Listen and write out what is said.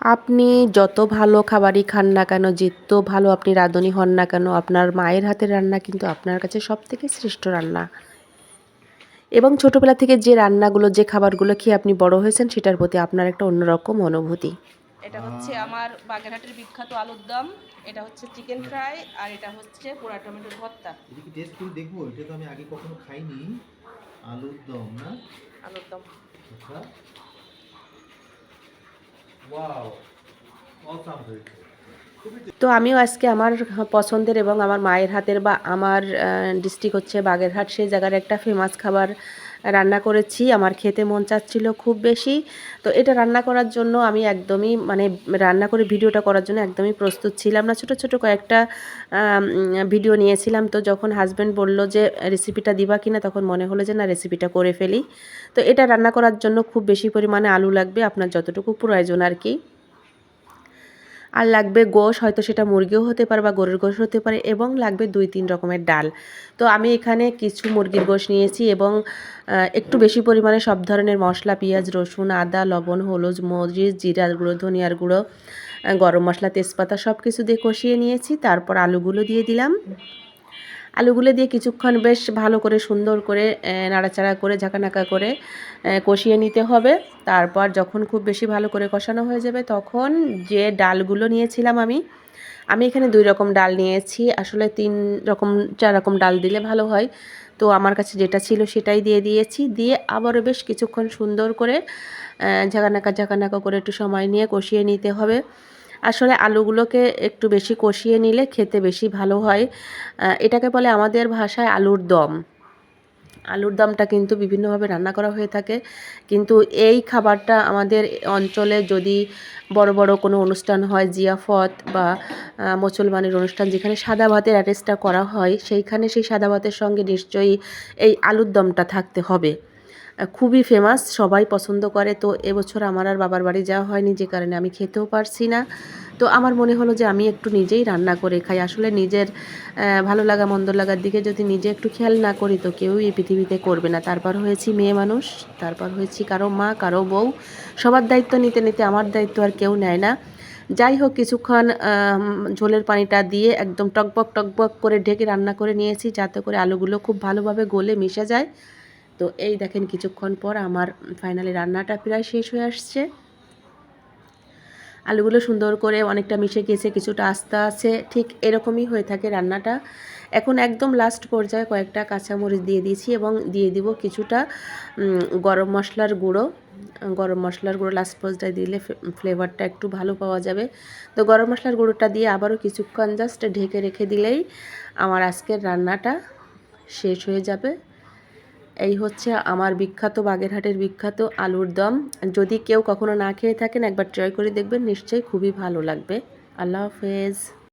আপনি যত ভালো খাবারই খান না কেন যত ভালো আপনি রাঁধুনি হন না কেন আপনার মায়ের হাতের রান্না কিন্তু আপনার কাছে সব থেকে শ্রেষ্ঠ রান্না। এবং ছোটোবেলা থেকে যে রান্নাগুলো যে খাবারগুলো খেয়ে আপনি বড় হয়েছেন সেটার প্রতি আপনার একটা অন্যরকম অনুভূতি। এটা হচ্ছে আমার বাগেরহাটের বিখ্যাত আলুর দম এটা হচ্ছে চিকেন ফ্রাই আর এটা হচ্ছে পোড়া টমেটোর ভর্তা। এটা কি টেস্ট করে দেখব এটা তো আমি আগে কখনো খাইনি। আলুর দম না? আলুর দম। আচ্ছা। তো আমিও আজকে আমার পছন্দের এবং আমার মায়ের হাতের বা আমার ডিস্ট্রিক্ট হচ্ছে বাগেরহাট, সেই জায়গার একটা ফেমাস খাবার রান্না করেছি, আমার খেতে মন চাচ্ছিল খুব বেশি। তো এটা রান্না করার জন্য আমি একদমই মানে রান্না করে ভিডিওটা করার জন্য একদমই প্রস্তুত ছিলাম না। ছোট ছোট কয়েকটা ভিডিও নিয়েছিলাম। তো যখন হাজব্যান্ড বলল যে রেসিপিটা দিবা কিনা? তখন মনে হলো যে, না রেসিপিটা করে ফেলি। তো এটা রান্না করার জন্য খুব বেশি পরিমাণে আলু লাগবে, আপনার যতটুকু প্রয়োজন আর কি। আর লাগবে গোশ, হয়তো সেটা মুরগিও হতে পারে বা গরুর গোশ হতে পারে এবং লাগবে দুই তিন রকমের ডাল। তো আমি এখানে কিছু মুরগির গোশ নিয়েছি এবং একটু বেশি পরিমাণে সব ধরনের মশলা, পেঁয়াজ, রসুন, আদা, লবণ, হলুদ, মরিচ জিরার গুঁড়ো, ধনিয়ার গুঁড়ো গরম মশলা, তেজপাতা সব কিছু দিয়ে কষিয়ে নিয়েছি। তারপর আলুগুলো দিয়ে দিলাম। আলুগুলো দিয়ে কিছুক্ষণ বেশ ভালো করে সুন্দর করে নাড়াচাড়া করে, ঝাঁকানাকা করে কষিয়ে নিতে হবে। তারপর যখন খুব বেশি ভালো করে কষানো হয়ে যাবে তখন যে ডালগুলো নিয়েছিলাম আমি আমি এখানে দুই রকম ডাল নিয়েছি। আসলে তিন রকম, চার রকম ডাল দিলে ভালো হয়। তো আমার কাছে যেটা ছিল সেটাই দিয়ে দিয়েছি। দিয়ে আবারও বেশ কিছুক্ষণ সুন্দর করে ঝাঁকানাকা ঝাঁকানাকা করে একটু সময় নিয়ে কষিয়ে নিতে হবে। আসলে আলুগুলোকে একটু বেশি কষিয়ে নিলে খেতে বেশি ভালো হয়। এটাকে বলে আমাদের ভাষায় আলুর দম। আলুর দমটা কিন্তু বিভিন্নভাবে রান্না করা হয়ে থাকে। কিন্তু এই খাবারটা আমাদের অঞ্চলে যদি বড় বড় কোনো অনুষ্ঠান হয় জিয়াফত বা মুসলমানের অনুষ্ঠান যেখানে সাদা ভাতের অ্যারেস্টটা করা হয়, সেইখানে সেই সাদা ভাতের সঙ্গে নিশ্চয়ই এই আলুর দমটা থাকতে হবে। খুবই ফেমাস সবাই পছন্দ করে। তো এবছর আমার আর বাবার বাড়ি যাওয়া হয়নি, যে কারণে আমি খেতেও পারছি না। তো আমার মনে হলো যে আমি একটু নিজেই রান্না করে খাই। আসলে নিজের ভালো লাগা, মন্দ লাগার দিকে যদি নিজে একটু খেয়াল না করি, তো কেউই এই পৃথিবীতে করবে না। তারপর হয়েছি মেয়ে মানুষ, তারপর হয়েছি কারও মা, কারও বউ। সবার দায়িত্ব নিতে নিতে আমার দায়িত্ব আর কেউ নেয় না। যাই হোক, কিছুক্ষণ ঝোলের পানিটা দিয়ে একদম টকবক টকবক করে ঢেকে রান্না করে নিয়েছি, যাতে করে আলুগুলো খুব ভালোভাবে গলে মিশে যায়। তো এই দেখেন কিছুক্ষণ পর আমার ফাইনালি রান্নাটা প্রায় শেষ হয়ে আসছে। আলুগুলো সুন্দর করে অনেকটা মিশে গিয়েছে কিছুটা আস্তে আছে, ঠিক এরকমই হয়ে থাকে রান্নাটা। এখন একদম লাস্ট পর্যায়ে কয়েকটা কাঁচামরিচ দিয়ে দিয়েছি এবং দিয়ে দিব কিছুটা গরম মশলার গুঁড়ো। গরম মশলার গুঁড়ো লাস্ট পর্যায়ে দিলে ফ্লেভারটা একটু ভালো পাওয়া যাবে। তো গরম মশলার গুঁড়োটা দিয়ে আবারও কিছুক্ষণ জাস্ট ঢেকে রেখে দিলেই আমার আজকের রান্নাটা শেষ হয়ে যাবে। এই হচ্ছে আমার বিখ্যাত বাগেরহাটের বিখ্যাত আলুর দম। যদি কেউ কখনো না খেয়ে থাকেন, একবার ট্রাই করে দেখবেন, নিশ্চয়ই খুবই ভালো লাগবে। আল্লাহ হাফেজ।